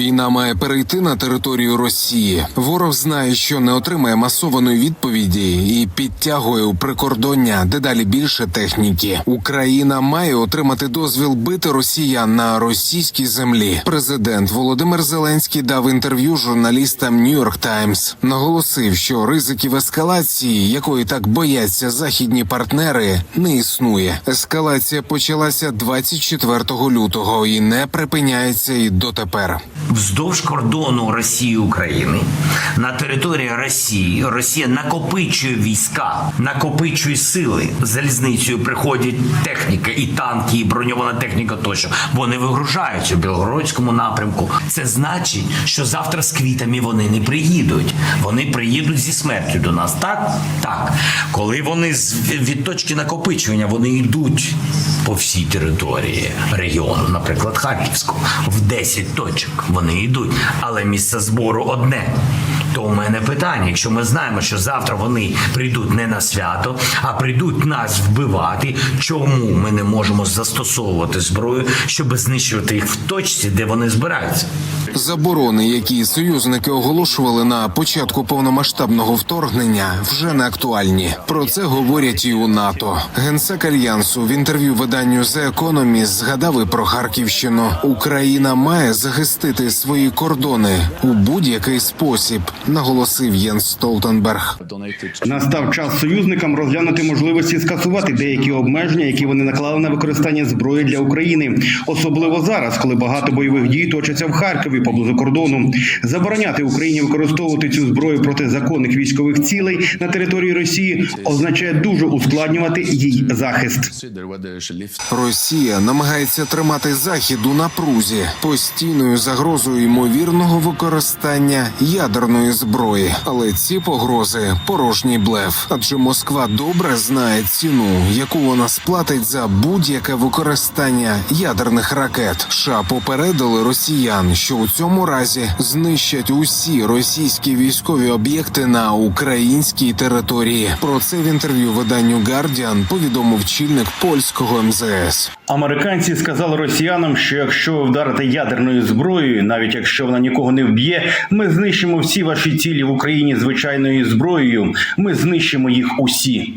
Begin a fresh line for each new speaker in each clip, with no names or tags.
Війна має перейти на територію Росії. Ворог знає, що не отримає масованої відповіді і підтягує у прикордоння дедалі більше техніки. Україна має отримати дозвіл бити росіян на російській землі. Президент Володимир Зеленський дав інтерв'ю журналістам Нью-Йорк Таймс. Наголосив, що ризиків ескалації, якої так бояться західні партнери, не існує. Ескалація почалася 24 лютого і не припиняється і дотепер.
Вздовж кордону Росії України на території Росії Росія накопичує війська, накопичує сили. Залізницею приходять техніка, і танки, і броньована техніка тощо. Вони вигружаються в Білгородському напрямку. Це значить, що завтра з квітами вони не приїдуть. Вони приїдуть зі смертю до нас. Так, так. Коли вони з від точки накопичування вони йдуть по всій території регіону, наприклад, Харківську, в 10 точок вони йдуть, але місце збору одне. То у мене питання: якщо ми знаємо, що завтра вони прийдуть не на свято, а прийдуть нас вбивати, чому ми не можемо застосовувати зброю, щоб знищувати їх в точці, де вони збираються?
Заборони, які союзники оголошували на початку повномасштабного вторгнення, вже не актуальні. Про це говорять і у НАТО. Генсек альянсу в інтерв'ю виданню The Economist згадав і про Харківщину. Україна має захистити свої кордони у будь-який спосіб, наголосив Єнс Столтенберг.
Настав час союзникам розглянути можливості скасувати деякі обмеження, які вони наклали на використання зброї для України, особливо зараз, коли багато бойових дій точаться в Харкові поблизу кордону. Забороняти Україні використовувати цю зброю проти законних військових цілей на території Росії означає дуже ускладнювати її захист.
Росія намагається тримати захід у напрузі постійною загрозою ймовірного використання ядерної зброї. Але ці погрози порожній блеф, адже Москва добре знає ціну, яку вона сплатить за будь-яке використання ядерних ракет. США попередили росіян, що у цьому разі знищать усі російські військові об'єкти на українській території. Про це в інтерв'ю виданню Guardian повідомив чільник польського МЗС.
Американці сказали росіянам, що якщо ви вдарите ядерною зброєю, навіть якщо вона нікого не вб'є, ми знищимо всі ваші цілі в Україні звичайною зброєю. Ми знищимо їх усі.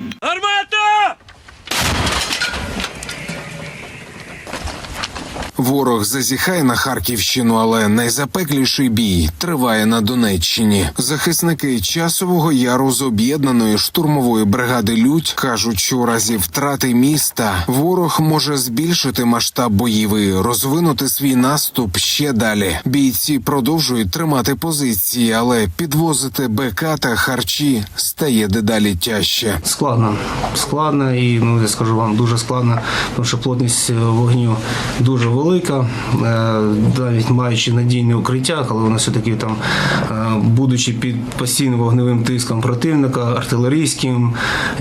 Ворог зазіхає на Харківщину, але найзапекліший бій триває на Донеччині. Захисники часового яру з об'єднаної штурмової бригади Людь кажуть, що у разі втрати міста ворог може збільшити масштаб боїв і розвинути свій наступ ще далі. Бійці продовжують тримати позиції, але підвозити БК та харчі стає дедалі тяжче.
Складно, складно і ну я скажу вам дуже складно, тому що плотність е, вогню дуже велика. Е, Навіть маючи надійне укриття, але воно все-таки там, е, будучи під постійним вогневим тиском противника, артилерійським,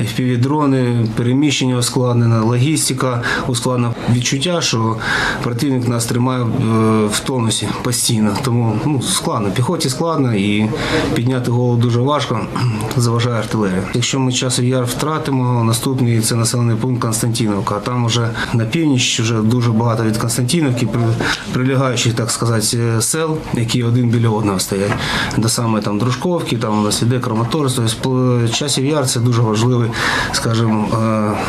впівдрони, переміщення ускладнене, логістика ускладнена. Відчуття, що противник нас тримає е, в тонусі постійно. Тому ну, складно. Піхоті складно і підняти голову дуже важко, заважає артилерія. Якщо ми часу яр втратимо, наступний це населений пункт Константиновка. Там вже на північ вже дуже багато від Константиновки, при- прилягаючих, так сказати, сел, які один біля одного стоять. До саме там Дружковки, там у нас іде Краматорськ. Тобто часів яр це дуже важливий, скажімо,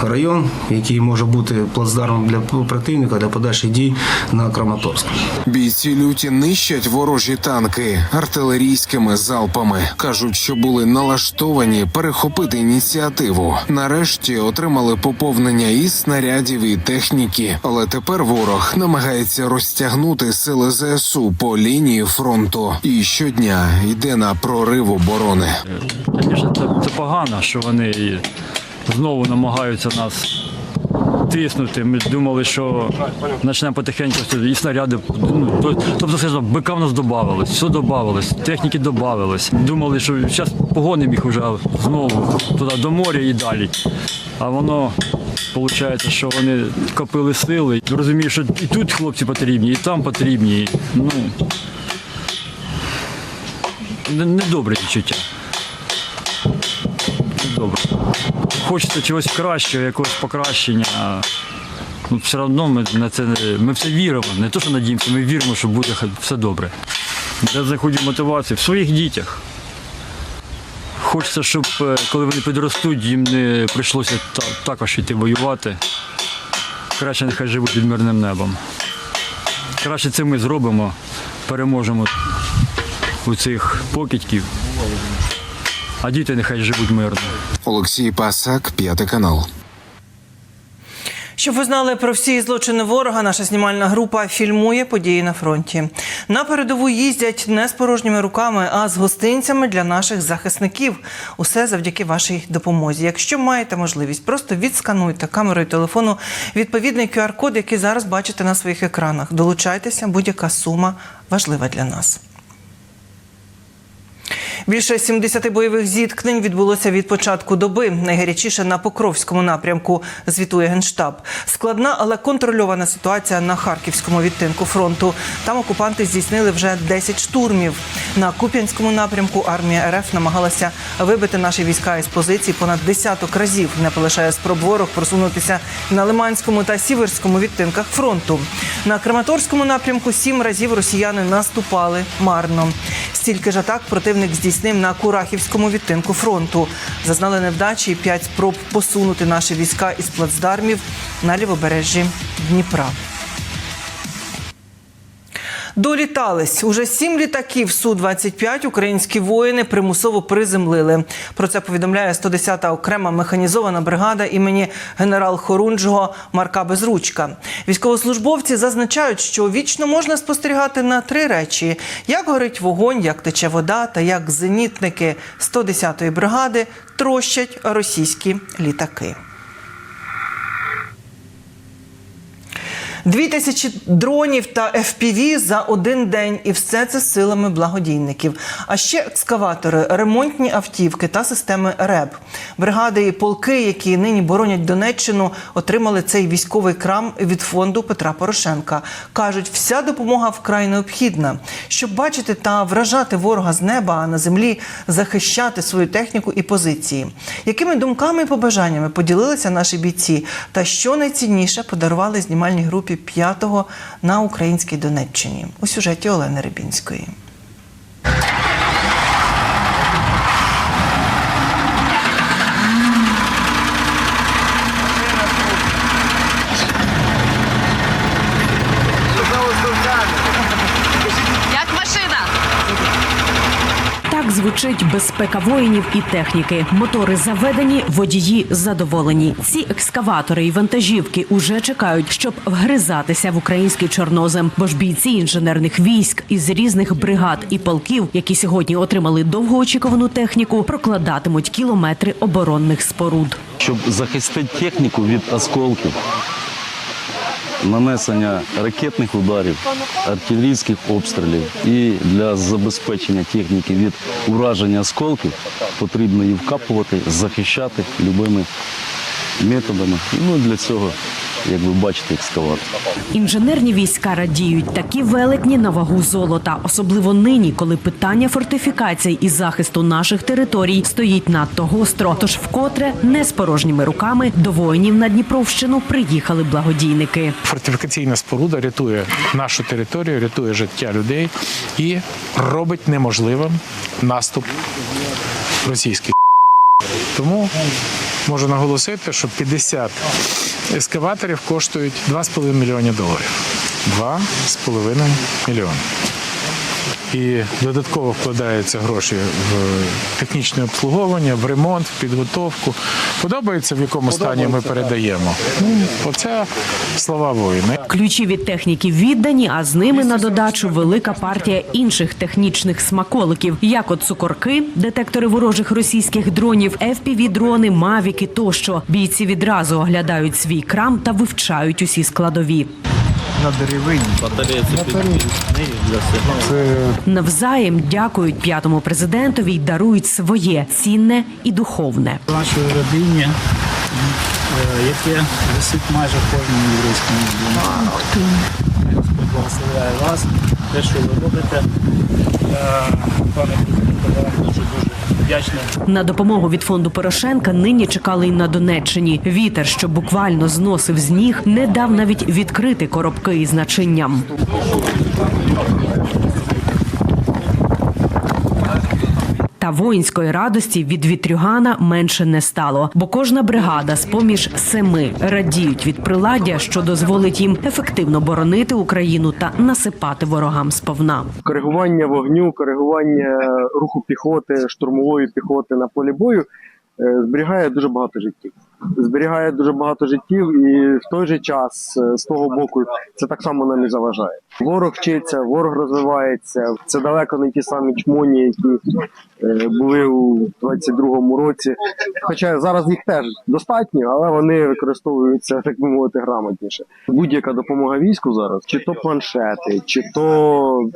е, район, який може бути плацдармом для противника для подальших дій на Краматорськ.
Бійці люті нищать ворожі танки артилерійськими залпами. кажуть, що були налаштовані перехопити ініціативу. Нарешті отримали поповнення і снарядів, і техніки. Але тепер ворог намагається розтягнути сили ЗСУ по лінії фронту і щодня йде на прорив оборони.
Звісно, це, це погано, що вони знову намагаються нас тиснути. Ми думали, що почнемо потихеньку і снаряди. Ну, то- тобто, скажімо, бика в нас додавалось, все додавалось, техніки додавалось. Думали, що зараз погонимо їх вже знову туди до моря і далі. А воно. Виходить, що вони копили сили. Розумію, що і тут хлопці потрібні, і там потрібні. Ну, не- недобре відчуття. Добре. Хочеться чогось кращого, якогось покращення. Ну, все одно ми на це ми в це віримо. Не то, що надіємося, ми віримо, що буде все добре. Де знаходять мотивацію? В своїх дітях. Хочеться, щоб е, коли вони підростуть, їм не прийшлося також йти воювати. Краще нехай живуть під мирним небом. Краще це ми зробимо, переможемо у цих покидьків, а діти нехай живуть мирно.
Олексій Пасак, п'ятий канал.
Щоб ви знали про всі злочини ворога, наша знімальна група фільмує події на фронті. На передову їздять не з порожніми руками, а з гостинцями для наших захисників. Усе завдяки вашій допомозі. Якщо маєте можливість, просто відскануйте камерою телефону відповідний QR-код, який зараз бачите на своїх екранах. Долучайтеся, будь-яка сума важлива для нас. Більше 70 бойових зіткнень відбулося від початку доби. Найгарячіше на Покровському напрямку звітує генштаб. Складна, але контрольована ситуація на харківському відтинку фронту. Там окупанти здійснили вже 10 штурмів. На Куп'янському напрямку армія РФ намагалася вибити наші війська із позицій понад десяток разів. Не полишає спроб ворог просунутися на Лиманському та Сіверському відтинках фронту. На Краматорському напрямку сім разів росіяни наступали марно. Стільки ж атак противник здійснив на Курахівському відтинку фронту. Зазнали невдачі п'ять спроб посунути наші війська із плацдармів на лівобережжі Дніпра. Долітались уже сім літаків су 25 українські воїни примусово приземлили. Про це повідомляє 110-та окрема механізована бригада імені генерал Хорунжого Марка Безручка. Військовослужбовці зазначають, що вічно можна спостерігати на три речі: як горить вогонь, як тече вода, та як зенітники 110-ї бригади трощать російські літаки. Дві тисячі дронів та FPV за один день, і все це силами благодійників. А ще екскаватори, ремонтні автівки та системи РЕБ. Бригади і полки, які нині боронять Донеччину, отримали цей військовий крам від фонду Петра Порошенка. кажуть, вся допомога вкрай необхідна, щоб бачити та вражати ворога з неба, а на землі захищати свою техніку і позиції. Якими думками і побажаннями поділилися наші бійці, та що найцінніше подарували знімальній групі п'ятого на українській Донеччині у сюжеті Олени Рибінської.
Як машина?
Так звучить безпека воїнів і техніки. Мотори заведені, водії задоволені. Ці екскаватори і вантажівки уже чекають, щоб вгризатися в український чорнозем. Бо ж бійці інженерних військ із різних бригад і полків, які сьогодні отримали довгоочікувану техніку, прокладатимуть кілометри оборонних споруд.
щоб захистити техніку від осколків, нанесення ракетних ударів, артилерійських обстрілів і для забезпечення техніки від ураження осколків потрібно її вкапувати, захищати любими методами. Ну для цього, як ви бачите, екскаватор.
Інженерні війська радіють такі велетні на вагу золота, особливо нині, коли питання фортифікацій і захисту наших територій стоїть надто гостро. Тож вкотре не з порожніми руками до воїнів на Дніпровщину приїхали благодійники.
Фортифікаційна споруда рятує нашу територію, рятує життя людей і робить неможливим наступ російських. Тому можу наголосити, що 50 ескаваторів коштують 2,5 мільйони доларів. 2,5 мільйони. І додатково вкладаються гроші в технічне обслуговування, в ремонт, в підготовку. Подобається, в якому стані ми передаємо. Ну, оце слова воїна.
Ключі від техніки віддані, а з ними на додачу велика партія інших технічних смаколиків, як от цукорки, детектори ворожих російських дронів, fpv дрони мавіки тощо. Бійці відразу оглядають свій крам та вивчають усі складові. Навзаєм дякують п'ятому президентові й дарують своє цінне і духовне.
нашій родині, е, яке висить майже в кожному єврейському домі. Господь благословляє вас, те, що ви робите. Е, Пане президенте, я вам дуже дуже вдячний.
На допомогу від фонду Порошенка нині чекали й на Донеччині. Вітер, що буквально зносив з ніг, не дав навіть відкрити коробки із начинням. Та воїнської радості від вітрюгана менше не стало, бо кожна бригада з поміж семи радіють від приладдя, що дозволить їм ефективно боронити Україну та насипати ворогам сповна.
коригування вогню, коригування руху піхоти, штурмової піхоти на полі бою е, зберігає дуже багато життів. Зберігає дуже багато життів, і в той же час е, з того боку це так само нам і заважає. Ворог вчиться, ворог розвивається. Це далеко не ті самі чмоні, які е, були у 22-му році. Хоча зараз їх теж достатньо, але вони використовуються, так би мовити, грамотніше. Будь-яка допомога війську зараз, чи то планшети, чи то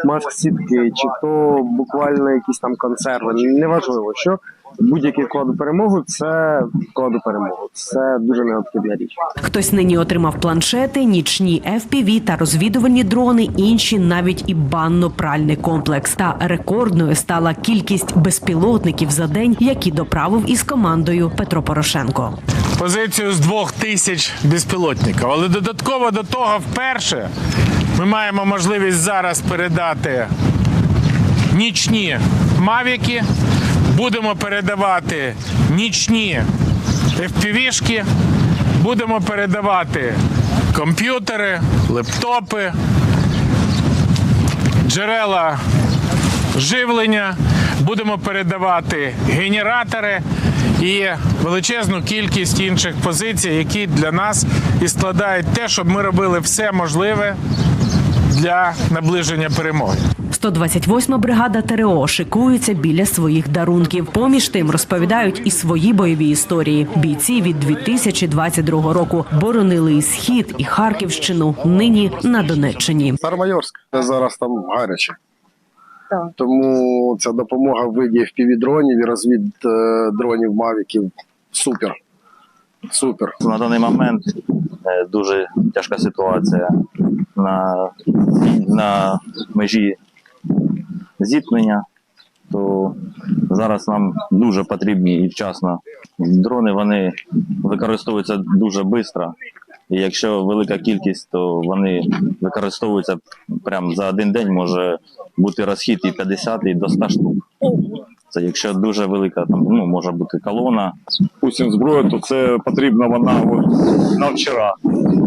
маск-сітки, чи то буквально якісь там консерви. Неважливо, що будь-який вклад у перемогу це вклад у перемогу. Це дуже необхідна річ.
Хтось нині отримав планшети, нічні FPV та розвідувальні дрони, інші навіть і банно-пральний комплекс. Та рекордною стала кількість безпілотників за день, які доправив із командою Петро Порошенко.
позицію з двох тисяч безпілотників. Але додатково до того, вперше ми маємо можливість зараз передати нічні мавіки, будемо передавати нічні FPV-шки, будемо передавати комп'ютери, лептопи, джерела живлення, будемо передавати генератори і величезну кількість інших позицій, які для нас і складають те, щоб ми робили все можливе для наближення перемоги.
128 бригада ТРО шикується біля своїх дарунків. Поміж тим розповідають і свої бойові історії. Бійці від 2022 року боронили і схід, і Харківщину. Нині на Донеччині.
Старомайорськ зараз там гаряче. Тому ця допомога в виді FPV-дронів і розвід е, дронів Мавіків супер. Супер.
На даний момент е, дуже тяжка ситуація на, на межі зіткнення, то зараз нам дуже потрібні і вчасно. Дрони вони використовуються дуже швидко. І якщо велика кількість, то вони використовуються прямо за один день може бути розхід і 50, і до 100 штук. Це якщо дуже велика, там ну може бути колона,
допустим, зброю, то це потрібно вона на вчора,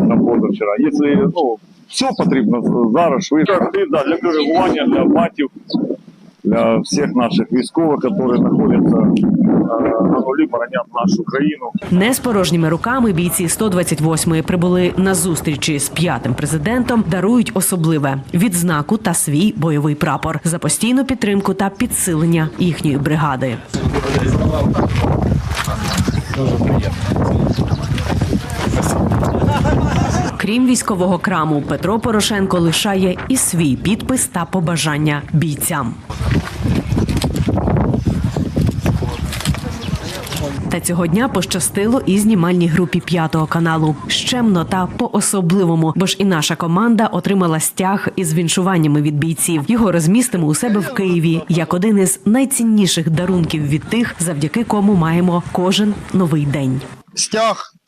на позавчора. Якщо ну, все потрібно зараз, швидко. Для коригування, для батів, для всіх наших військових, які знаходяться е, на нулі, боронять нашу країну.
Не з порожніми руками бійці 128-ї прибули на зустрічі з п'ятим президентом. Дарують особливе відзнаку та свій бойовий прапор за постійну підтримку та підсилення їхньої бригади. Крім військового краму, Петро Порошенко лишає і свій підпис та побажання бійцям. Та цього дня пощастило і знімальній групі п'ятого каналу. Щемно та по-особливому, бо ж і наша команда отримала стяг із віншуваннями від бійців. Його розмістимо у себе в Києві як один із найцінніших дарунків від тих, завдяки кому маємо кожен новий день.
Стяг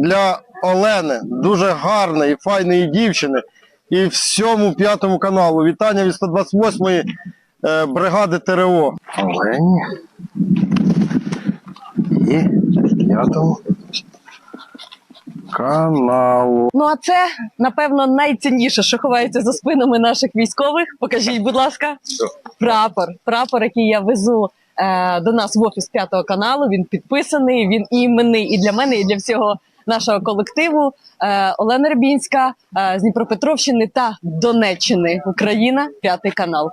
для Олени, дуже гарної, файної дівчини. І всьому п'ятому каналу. Вітання від 128-ї е, бригади ТРО. Олені. І п'ятому каналу.
Ну а це напевно найцінніше, що ховається за спинами наших військових. Покажіть, будь ласка, прапор. Прапор, який я везу е, до нас в офіс п'ятого каналу. Він підписаний. Він іменний і для мене, і для всього нашого колективу. Е, Олена Рбінська е, з Дніпропетровщини та Донеччини. Україна, п'ятий канал.